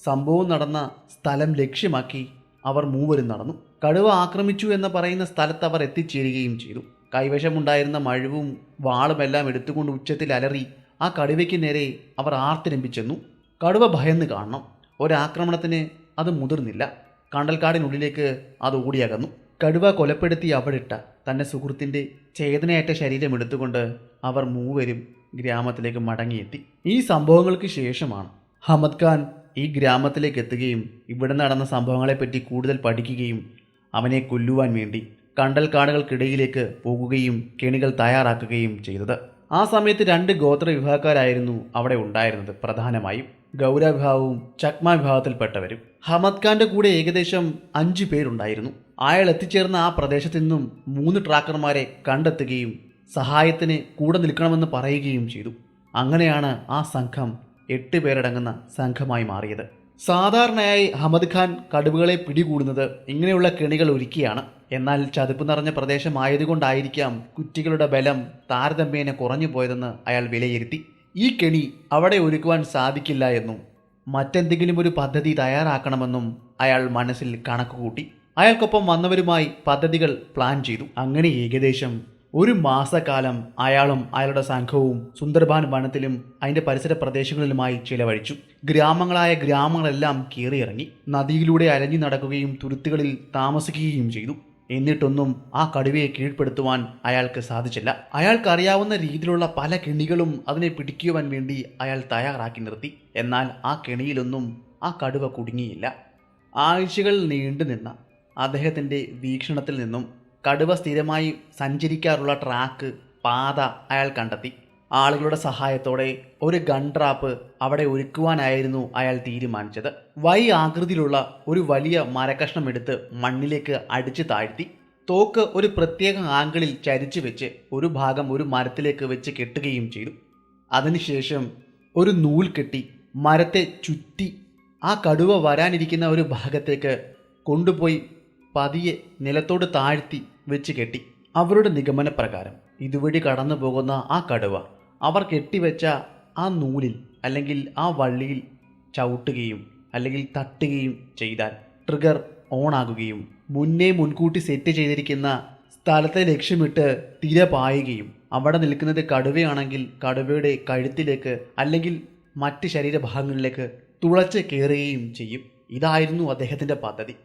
സംഭവം നടന്ന സ്ഥലം ലക്ഷ്യമാക്കി അവർ മൂവരും നടന്നു. കടുവ ആക്രമിച്ചു എന്ന് പറയുന്ന സ്ഥലത്ത് അവർ എത്തിച്ചേരുകയും ചെയ്തു. കൈവശമുണ്ടായിരുന്ന മഴുവും വാളുമെല്ലാം എടുത്തുകൊണ്ട് ഉച്ചത്തിൽ അലറി ആ കടുവയ്ക്ക് നേരെ അവർ ആർത്തിരമ്പിച്ചെന്നു. കടുവ ഭയന്ന് കാണണം. ഒരാക്രമണത്തിന് അത് മുതിർന്നില്ല. കണ്ടൽക്കാടിനുള്ളിലേക്ക് അത് ഓടിയകന്നു. കടുവ കൊലപ്പെടുത്തി അവിടിട്ട തന്റെ സുഹൃത്തിന്റെ ചേതനയേറ്റ ശരീരം എടുത്തുകൊണ്ട് അവർ മൂവരും ഗ്രാമത്തിലേക്ക് മടങ്ങിയെത്തി. ഈ സംഭവങ്ങൾക്ക് ശേഷമാണ് ഹമദ് ഖാൻ ഈ ഗ്രാമത്തിലേക്ക് എത്തുകയും ഇവിടെ നടന്ന സംഭവങ്ങളെപ്പറ്റി കൂടുതൽ പഠിക്കുകയും അവനെ കൊല്ലുവാൻ വേണ്ടി കണ്ടൽ കാടുകൾക്കിടയിലേക്ക് പോകുകയും കെണികൾ തയ്യാറാക്കുകയും ചെയ്തത്. ആ സമയത്ത് രണ്ട് ഗോത്ര വിഭാഗക്കാരായിരുന്നു അവിടെ ഉണ്ടായിരുന്നത് പ്രധാനമായും ഗൗര വിഭാഗവും ചക്മ വിഭാഗത്തിൽപ്പെട്ടവരും ഹമദ് ഖാന്റെ കൂടെ ഏകദേശം അഞ്ചു പേരുണ്ടായിരുന്നു. അയാൾ എത്തിച്ചേർന്ന ആ പ്രദേശത്തു നിന്നും മൂന്ന് ട്രാക്കർമാരെ കണ്ടെത്തുകയും സഹായത്തിന് കൂടെ നിൽക്കണമെന്ന് പറയുകയും ചെയ്തു. അങ്ങനെയാണ് ആ സംഘം എട്ട് പേരടങ്ങുന്ന സംഘമായി മാറിയത്. സാധാരണയായി അഹമ്മദ് ഖാൻ കടുവകളെ പിടികൂടുന്നത് ഇങ്ങനെയുള്ള കെണികൾ ഒരുക്കിയാണ്. എന്നാൽ ചതുപ്പ് നിറഞ്ഞ പ്രദേശമായതുകൊണ്ടായിരിക്കാം കുറ്റികളുടെ ബലം താരതമ്യേന കുറഞ്ഞു പോയതെന്ന് അയാൾ വിലയിരുത്തി. ഈ കെണി അവിടെ ഒരുക്കുവാൻ സാധിക്കില്ല എന്നും മറ്റെന്തെങ്കിലും ഒരു പദ്ധതി തയ്യാറാക്കണമെന്നും അയാൾ മനസ്സിൽ കണക്കുകൂട്ടി അയാൾക്കൊപ്പം വന്നവരുമായി പദ്ധതികൾ പ്ലാൻ ചെയ്തു. അങ്ങനെ ഏകദേശം ഒരു മാസക്കാലം അയാളും അയാളുടെ സംഘവും സുന്ദർബാൻ വനത്തിലും അതിന്റെ പരിസര പ്രദേശങ്ങളിലുമായി ചിലവഴിച്ചു. ഗ്രാമങ്ങളായ ഗ്രാമങ്ങളെല്ലാം കീറിയിറങ്ങി. നദിയിലൂടെ അലഞ്ഞു നടക്കുകയും തുരുത്തുകളിൽ താമസിക്കുകയും ചെയ്തു. എന്നിട്ടൊന്നും ആ കടുവയെ കീഴ്പ്പെടുത്തുവാൻ അയാൾക്ക് സാധിച്ചില്ല. അയാൾക്കറിയാവുന്ന രീതിയിലുള്ള പല കെണികളും അതിനെ പിടിക്കുവാൻ വേണ്ടി അയാൾ തയ്യാറാക്കി നിർത്തി. എന്നാൽ ആ കെണിയിലൊന്നും ആ കടുവ കുടുങ്ങിയില്ല. ആഴ്ചകൾ നീണ്ടു നിന്ന അദ്ദേഹത്തിന്റെ വീക്ഷണത്തിൽ നിന്നും കടുവ സ്ഥിരമായി സഞ്ചരിക്കാറുള്ള ട്രാക്ക് പാത അയാൾ കണ്ടെത്തി. ആളുകളുടെ സഹായത്തോടെ ഒരു ഗൺ ട്രാപ്പ് അവിടെ ഒരുക്കുവാനായിരുന്നു അയാൾ തീരുമാനിച്ചത്. വൈ ആകൃതിയിലുള്ള ഒരു വലിയ മരക്കഷ്ണം എടുത്ത് മണ്ണിലേക്ക് അടിച്ചു താഴ്ത്തി. തോക്ക് ഒരു പ്രത്യേക ആംഗിളിൽ ചരിച്ചു വെച്ച് ഒരു ഭാഗം ഒരു മരത്തിലേക്ക് വെച്ച് കെട്ടുകയും ചെയ്തു. അതിനുശേഷം ഒരു നൂൽ കെട്ടി മരത്തെ ചുറ്റി ആ കടുവ വരാനിരിക്കുന്ന ഒരു ഭാഗത്തേക്ക് കൊണ്ടുപോയി പതിയെ നിലത്തോട് താഴ്ത്തി വെച്ച് കെട്ടി. അവരുടെ നിഗമനപ്രകാരം ഇതുവഴി കടന്നു പോകുന്ന ആ കടുവ അവർ കെട്ടിവെച്ച ആ നൂലിൽ അല്ലെങ്കിൽ ആ വള്ളിയിൽ ചവിട്ടുകയും അല്ലെങ്കിൽ തട്ടുകയും ചെയ്താൽ ട്രിഗർ ഓണാകുകയും മുന്നേ മുൻകൂട്ടി സെറ്റ് ചെയ്തിരിക്കുന്ന സ്ഥലത്തെ ലക്ഷ്യമിട്ട് തിര പായുകയും അവിടെ നിൽക്കുന്നത് കടുവയാണെങ്കിൽ കടുവയുടെ കഴുത്തിലേക്ക് അല്ലെങ്കിൽ മറ്റ് ശരീരഭാഗങ്ങളിലേക്ക് തുളച്ച് കയറുകയും ചെയ്യും. ഇതായിരുന്നു അദ്ദേഹത്തിന്റെ പദ്ധതി.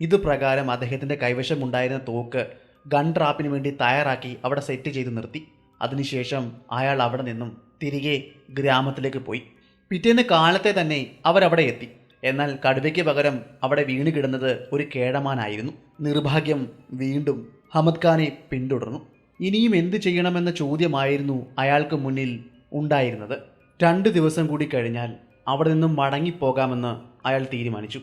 ഇത് പ്രകാരം അദ്ദേഹത്തിന്റെ കൈവശമുണ്ടായിരുന്ന തോക്ക് ഗൺ ട്രാപ്പിന് വേണ്ടി തയ്യാറാക്കി അവിടെ സെറ്റ് ചെയ്ത് നിർത്തി. അതിനുശേഷം അയാൾ അവിടെ നിന്നും തിരികെ ഗ്രാമത്തിലേക്ക് പോയി. പിറ്റേന്ന് കാലത്തെ തന്നെ അവരവിടെ എത്തി. എന്നാൽ കടുവയ്ക്ക് പകരം അവിടെ വീണ് കിടന്നത് ഒരു കേടമാനായിരുന്നു. നിർഭാഗ്യം വീണ്ടും ഹമദ് ഖാനെ പിന്തുടർന്നു. ഇനിയും എന്ത് ചെയ്യണമെന്ന ചോദ്യമായിരുന്നു അയാൾക്ക് മുന്നിൽ ഉണ്ടായിരുന്നത്. രണ്ട് ദിവസം കൂടി കഴിഞ്ഞാൽ അവിടെ നിന്നും മടങ്ങിപ്പോകാമെന്ന് അയാൾ തീരുമാനിച്ചു.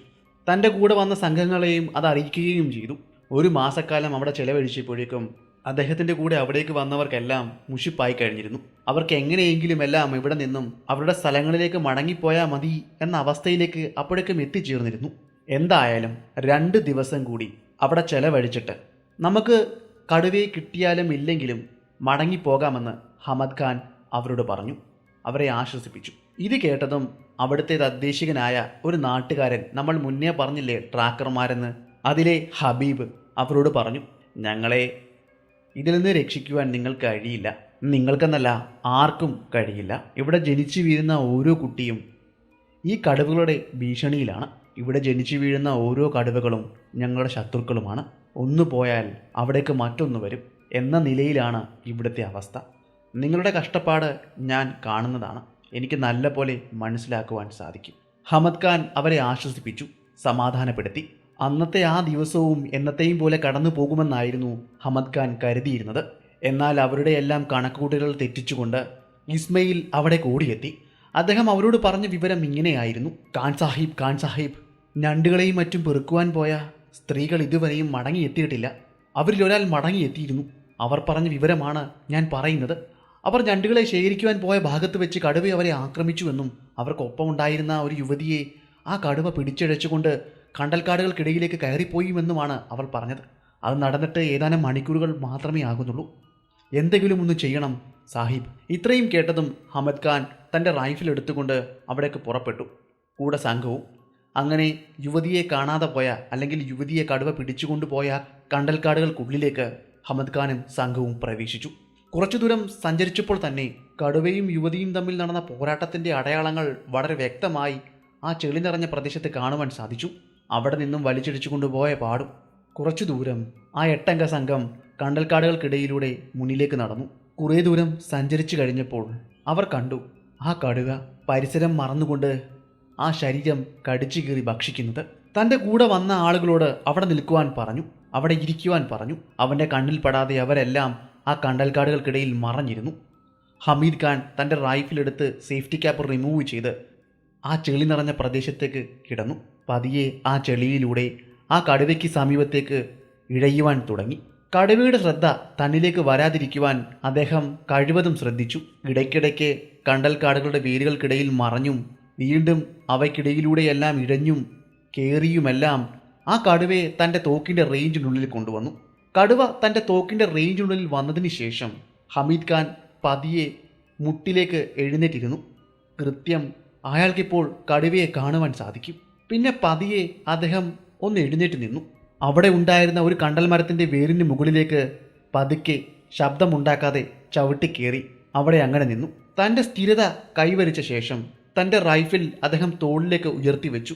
തന്റെ കൂടെ വന്ന സംഘങ്ങളെയും അത് അറിയിക്കുകയും ചെയ്തു. ഒരു മാസക്കാലം അവിടെ ചെലവഴിച്ചപ്പോഴേക്കും അദ്ദേഹത്തിന്റെ കൂടെ അവിടേക്ക് വന്നവർക്കെല്ലാം മുഷിപ്പായി കഴിഞ്ഞിരുന്നു. അവർക്ക് എങ്ങനെയെങ്കിലും എല്ലാം ഇവിടെ നിന്നും അവരുടെ സ്ഥലങ്ങളിലേക്ക് മടങ്ങിപ്പോയാൽ മതി എന്ന അവസ്ഥയിലേക്ക് അപ്പോഴേക്കും എത്തിച്ചേർന്നിരുന്നു. എന്തായാലും രണ്ട് ദിവസം കൂടി അവിടെ ചെലവഴിച്ചിട്ട് നമുക്ക് കടുവയെ കിട്ടിയാലും ഇല്ലെങ്കിലും മടങ്ങിപ്പോകാമെന്ന് ഹമദ് ഖാൻ അവരോട് പറഞ്ഞു. അവരെ ആശ്വസിപ്പിച്ചു. ഇത് കേട്ടതും അവിടുത്തെ തദ്ദേശികനായ ഒരു നാട്ടുകാരൻ നമ്മൾ മുന്നേ പറഞ്ഞില്ലേ ട്രാക്കർമാരെന്ന്? അതിലെ ഹബീബ് അവരോട് പറഞ്ഞു ഞങ്ങളെ ഇതിൽ നിന്ന് രക്ഷിക്കുവാൻ നിങ്ങൾക്ക് കഴിയില്ല. നിങ്ങൾക്കെന്നല്ല ആർക്കും കഴിയില്ല. ഇവിടെ ജനിച്ചു വീഴുന്ന ഓരോ കുട്ടിയും ഈ കടുവകളുടെ ഭീഷണിയിലാണ്. ഇവിടെ ജനിച്ചു വീഴുന്ന ഓരോ കടുവകളും ഞങ്ങളുടെ ശത്രുക്കളുമാണ്. ഒന്ന് പോയാൽ അവിടേക്ക് മറ്റൊന്ന് വരും എന്ന നിലയിലാണ് ഇവിടുത്തെ അവസ്ഥ. നിങ്ങളുടെ കഷ്ടപ്പാട് ഞാൻ കാണുന്നതാണ്. എനിക്ക് നല്ല പോലെ മനസ്സിലാക്കുവാൻ സാധിക്കും. ഹമദ് ഖാൻ അവരെ ആശ്വസിപ്പിച്ചു സമാധാനപ്പെടുത്തി. അന്നത്തെ ആ ദിവസവും എന്നത്തെയും പോലെ കടന്നു പോകുമെന്നായിരുന്നു ഹമദ് ഖാൻ കരുതിയിരുന്നത്. എന്നാൽ അവരുടെ എല്ലാം കണക്കുകൂട്ടലുകൾ തെറ്റിച്ചുകൊണ്ട് ഇസ്മയിൽ അവിടെ കൂടിയെത്തി. അദ്ദേഹം അവരോട് പറഞ്ഞ വിവരം ഇങ്ങനെയായിരുന്നു. ഖാൻ സാഹിബ് ഖാൻ സാഹിബ് ഞണ്ടുകളെയും മറ്റും പെറുക്കുവാൻ പോയ സ്ത്രീകൾ ഇതുവരെയും മടങ്ങിയെത്തിയിട്ടില്ല. അവരിൽ ഒരാൾ മടങ്ങിയെത്തിയിരുന്നു. അവർ പറഞ്ഞ വിവരമാണ് ഞാൻ പറയുന്നത്. അവർ ഞണ്ടുകളെ ശേഖരിക്കുവാൻ പോയ ഭാഗത്ത് വെച്ച് കടുവ അവരെ ആക്രമിച്ചുവെന്നും അവർക്കൊപ്പമുണ്ടായിരുന്ന ഒരു യുവതിയെ ആ കടുവ പിടിച്ചഴച്ചുകൊണ്ട് കണ്ടൽക്കാടുകൾക്കിടയിലേക്ക് കയറിപ്പോയിമെന്നുമാണ് അവൾ പറഞ്ഞത്. അത് നടന്നിട്ട് ഏതാനും മണിക്കൂറുകൾ മാത്രമേ ആകുന്നുള്ളൂ. എന്തെങ്കിലും ഒന്ന് ചെയ്യണം സാഹിബ്. ഇത്രയും കേട്ടതും ഹമദ് ഖാൻ തന്റെ റൈഫിൽ എടുത്തുകൊണ്ട് അവിടേക്ക് പുറപ്പെട്ടു. കൂടെ സംഘവും. അങ്ങനെ യുവതിയെ കാണാതെ പോയ അല്ലെങ്കിൽ യുവതിയെ കടുവ പിടിച്ചുകൊണ്ടുപോയ കണ്ടൽക്കാടുകൾക്കുള്ളിലേക്ക് ഹമദ് ഖാനും സംഘവും പ്രവേശിച്ചു. കുറച്ചു ദൂരം സഞ്ചരിച്ചപ്പോൾ തന്നെ കടുവയും യുവതിയും തമ്മിൽ നടന്ന പോരാട്ടത്തിന്റെ അടയാളങ്ങൾ വളരെ വ്യക്തമായി ആ ചെളി നിറഞ്ഞ പ്രദേശത്ത് കാണുവാൻ സാധിച്ചു. അവിടെ നിന്നും വലിച്ചിടിച്ചു കൊണ്ടുപോയ പാടും. കുറച്ചു ദൂരം ആ എട്ടംഗ സംഘം കണ്ടൽക്കാടുകൾക്കിടയിലൂടെ മുന്നിലേക്ക് നടന്നു. കുറേ ദൂരം സഞ്ചരിച്ചു കഴിഞ്ഞപ്പോൾ അവർ കണ്ടു. ആ കടുക പരിസരം മറന്നുകൊണ്ട് ആ ശരീരം കടിച്ചു കീറി ഭക്ഷിക്കുന്നത്. തന്റെ കൂടെ വന്ന ആളുകളോട് അവിടെ നിൽക്കുവാൻ പറഞ്ഞു. അവിടെ ഇരിക്കുവാൻ പറഞ്ഞു. അവന്റെ കണ്ണിൽ പെടാതെ അവരെല്ലാം ആ കണ്ടൽക്കാടുകൾക്കിടയിൽ മറഞ്ഞിരുന്നു. ഹമീദ് ഖാൻ തന്റെ റൈഫിലെടുത്ത് സേഫ്റ്റി ക്യാപ്പ് റിമൂവ് ചെയ്ത് ആ ചെളി നിറഞ്ഞ പ്രദേശത്തേക്ക് കിടന്നു. പതിയെ ആ ചെളിയിലൂടെ ആ കടുവയ്ക്ക് സമീപത്തേക്ക് ഇഴയുവാൻ തുടങ്ങി. കടുവയുടെ ശ്രദ്ധ തന്നിലേക്ക് വരാതിരിക്കുവാൻ അദ്ദേഹം കഴിവതും ശ്രദ്ധിച്ചു. ഇടയ്ക്കിടയ്ക്ക് കണ്ടൽക്കാടുകളുടെ വേരുകൾക്കിടയിൽ മറഞ്ഞും വീണ്ടും അവയ്ക്കിടയിലൂടെയെല്ലാം ഇഴഞ്ഞും കേറിയുമെല്ലാം ആ കടുവയെ തന്റെ തോക്കിന്റെ റേഞ്ചിനുള്ളിൽ കൊണ്ടുവന്നു. കടുവ തന്റെ തോക്കിന്റെ റേഞ്ചിനുള്ളിൽ വന്നതിന് ശേഷം ഹമീദ് ഖാൻ പതിയെ മുട്ടിലേക്ക് എഴുന്നേറ്റിരുന്നു. കൃത്യം അയാൾക്കിപ്പോൾ കടുവയെ കാണുവാൻ സാധിക്കും. പിന്നെ പതിയെ അദ്ദേഹം ഒന്ന് എഴുന്നേറ്റ് നിന്നു. അവിടെ ഉണ്ടായിരുന്ന ഒരു കണ്ടൽ മരത്തിന്റെ വേരിന് മുകളിലേക്ക് പതുക്കെ ശബ്ദമുണ്ടാക്കാതെ ചവിട്ടിക്കേറി അവിടെ അങ്ങനെ നിന്നു. തന്റെ സ്ഥിരത കൈവരിച്ച ശേഷം തന്റെ റൈഫിൽ അദ്ദേഹം തോളിലേക്ക് ഉയർത്തി വെച്ചു.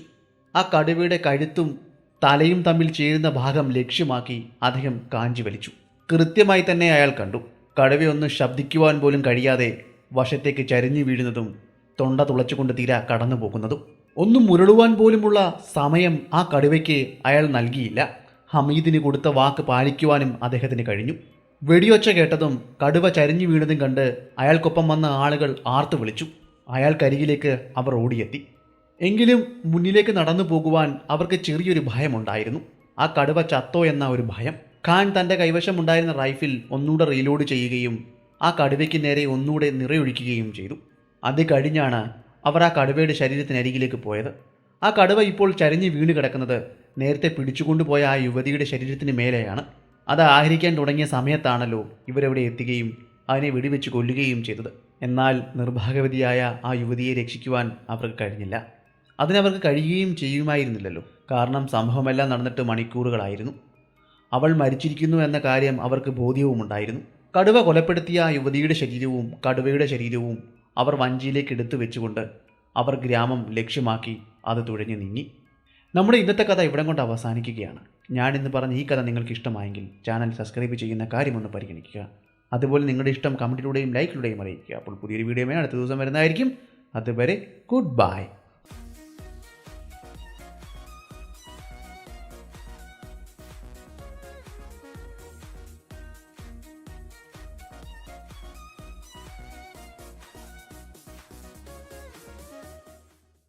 ആ കടുവയുടെ കഴുത്തും തലയും തമ്മിൽ ചേരുന്ന ഭാഗം ലക്ഷ്യമാക്കി അദ്ദേഹം കാഞ്ചി വലിച്ചു. കൃത്യമായി തന്നെ അയാൾ കണ്ടു. കടുവയൊന്ന് ശബ്ദിക്കുവാൻ പോലും കഴിയാതെ വശത്തേക്ക് ചരിഞ്ഞു വീഴുന്നതും തൊണ്ട തുളച്ചുകൊണ്ട് തീരാ കടന്നു പോകുന്നതും ഒന്നും മുരളുവാൻ പോലുമുള്ള സമയം ആ കടുവയ്ക്ക് അയാൾ നൽകിയില്ല. ഹമീദിന് കൊടുത്ത വാക്ക് പാലിക്കുവാനും അദ്ദേഹത്തിന് കഴിഞ്ഞു. വെടിയൊച്ച കേട്ടതും കടുവ ചരിഞ്ഞു വീണതും കണ്ട് അയാൾക്കൊപ്പം വന്ന ആളുകൾ ആർത്തു വിളിച്ചു. അയാൾക്കരികിലേക്ക് അവർ ഓടിയെത്തി. എങ്കിലും മുന്നിലേക്ക് നടന്നു പോകുവാൻ അവർക്ക് ചെറിയൊരു ഭയമുണ്ടായിരുന്നു. ആ കടുവ ചത്തോ എന്ന ഒരു ഭയം. ഖാൻ തന്റെ കൈവശമുണ്ടായിരുന്ന റൈഫിൽ ഒന്നുകൂടെ റീലോഡ് ചെയ്യുകയും ആ കടുവയ്ക്ക് നേരെ ഒന്നുകൂടെ നിറയൊഴിക്കുകയും ചെയ്തു. അത് കഴിഞ്ഞാണ് അവർ ആ കടുവയുടെ ശരീരത്തിനരികിലേക്ക് പോയത്. ആ കടുവ ഇപ്പോൾ ചരിഞ്ഞ് വീണ് കിടക്കുന്നത് നേരത്തെ പിടിച്ചുകൊണ്ടുപോയ ആ യുവതിയുടെ ശരീരത്തിന് മേലെയാണ്. അത് ആഹരിക്കാൻ തുടങ്ങിയ സമയത്താണല്ലോ ഇവരവിടെ എത്തുകയും അതിനെ വെടിവെച്ച് കൊല്ലുകയും ചെയ്തത്. എന്നാൽ നിർഭാഗവതിയായ ആ യുവതിയെ രക്ഷിക്കുവാൻ അവർക്ക് കഴിഞ്ഞില്ല. അതിനവർക്ക് കഴിയുകയും ചെയ്യുമായിരുന്നില്ലല്ലോ. കാരണം സംഭവമെല്ലാം നടന്നിട്ട് മണിക്കൂറുകളായിരുന്നു. അവൾ മരിച്ചിരിക്കുന്നു എന്ന കാര്യം അവർക്ക് ബോധ്യവുമുണ്ടായിരുന്നു. കടുവ കൊലപ്പെടുത്തിയ ആ യുവതിയുടെ ശരീരവും കടുവയുടെ ശരീരവും അവർ വഞ്ചിയിലേക്ക് എടുത്തു വെച്ചുകൊണ്ട് അവർ ഗ്രാമം ലക്ഷ്യമാക്കി അത് തുഴഞ്ഞു നീങ്ങി. നമ്മുടെ ഇന്നത്തെ കഥ ഇവിടം കൊണ്ട് അവസാനിക്കുകയാണ്. ഞാനിന്ന് പറഞ്ഞ ഈ കഥ നിങ്ങൾക്ക് ഇഷ്ടമായെങ്കിൽ ചാനൽ സബ്സ്ക്രൈബ് ചെയ്യുന്ന കാര്യമൊന്ന് പരിഗണിക്കുക. അതുപോലെ നിങ്ങളുടെ ഇഷ്ടം കമന്റിലൂടെയും ലൈക്കിലൂടെയും അറിയിക്കുക. അപ്പോൾ പുതിയൊരു വീഡിയോ അടുത്ത ദിവസം വരുന്നതായിരിക്കും. അതുവരെ ഗുഡ് ബൈ.